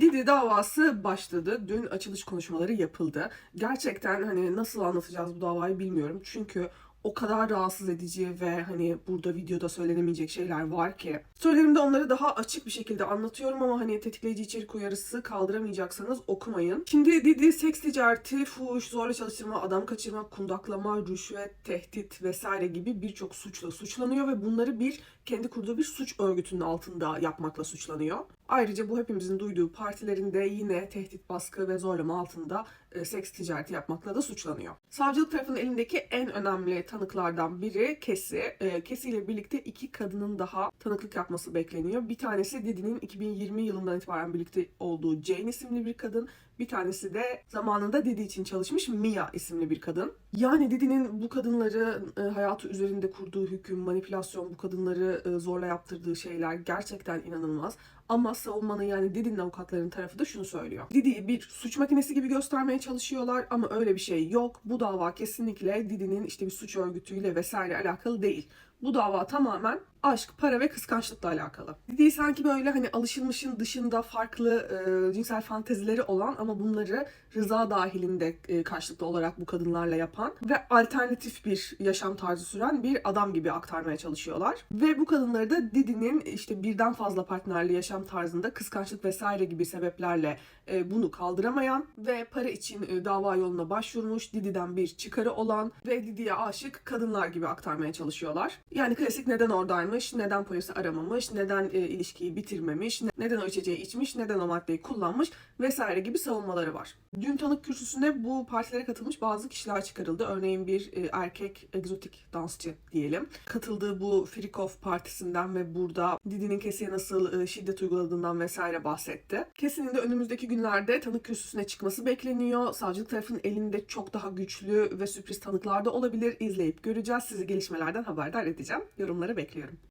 Didi davası başladı. Dün açılış konuşmaları yapıldı. Gerçekten hani nasıl anlatacağız bu davayı bilmiyorum. Çünkü o kadar rahatsız edici ve hani burada videoda söylenemeyecek şeyler var ki. Storylerimde onları daha açık bir şekilde anlatıyorum ama hani tetikleyici içerik uyarısı kaldıramayacaksanız okumayın. Şimdi Didi seks ticareti, fuhuş, zorla çalıştırma, adam kaçırma, kundaklama, rüşvet, tehdit vesaire gibi birçok suçla suçlanıyor ve bunları bir kendi kurduğu bir suç örgütünün altında yapmakla suçlanıyor. Ayrıca bu hepimizin duyduğu partilerinde yine tehdit, baskı ve zorlama altında e, seks ticareti yapmakla da suçlanıyor. Savcılık tarafının elindeki en önemli tanıklardan biri Kesi. E, Kesi ile birlikte iki kadının daha tanıklık yapması bekleniyor. Bir tanesi Didi'nin 2020 yılından itibaren birlikte olduğu Jane isimli bir kadın. Bir tanesi de zamanında Didi için çalışmış Mia isimli bir kadın. Yani Didi'nin bu kadınları e, hayatı üzerinde kurduğu hüküm, manipülasyon, bu kadınları e, zorla yaptırdığı şeyler gerçekten inanılmaz. Ama savunmanın yani Didi'nin avukatlarının tarafı da şunu söylüyor. Didi'yi bir suç makinesi gibi göstermeye çalışıyorlar ama öyle bir şey yok. Bu dava kesinlikle Didi'nin işte bir suç örgütüyle vesaire alakalı değil. Bu dava tamamen aşk, para ve kıskançlıkla alakalı. Didi'yi sanki böyle hani alışılmışın dışında farklı e, cinsel fantezileri olan ama bunları rıza dahilinde e, karşılıklı olarak bu kadınlarla yapan ve alternatif bir yaşam tarzı süren bir adam gibi aktarmaya çalışıyorlar. Ve bu kadınları da Didi'nin işte birden fazla partnerli yaşam tarzında kıskançlık vesaire gibi sebeplerle e, bunu kaldıramayan ve para için e, dava yoluna başvurmuş, Didi'den bir çıkarı olan ve Didi'ye aşık kadınlar gibi aktarmaya çalışıyorlar. Yani klasik neden oradaymış, neden polisi aramamış, neden e, ilişkiyi bitirmemiş, ne- neden o içeceği içmiş, neden o maddeyi kullanmış vesaire gibi savunmaları var. Dün tanık kürsüsünde bu partilere katılmış bazı kişiler çıkarıldı. Örneğin bir e, erkek egzotik dansçı diyelim. Katıldığı bu Frikov partisinden ve burada Didi'nin Kesi'ye nasıl e, şiddet uyguladığından vesaire bahsetti. Kesi'nin de önümüzdeki günlerde tanık kürsüsüne çıkması bekleniyor. Savcılık tarafının elinde çok daha güçlü ve sürpriz tanıklar da olabilir. İzleyip göreceğiz. Sizi gelişmelerden haberdar edeceğim. Yorumları bekliyorum.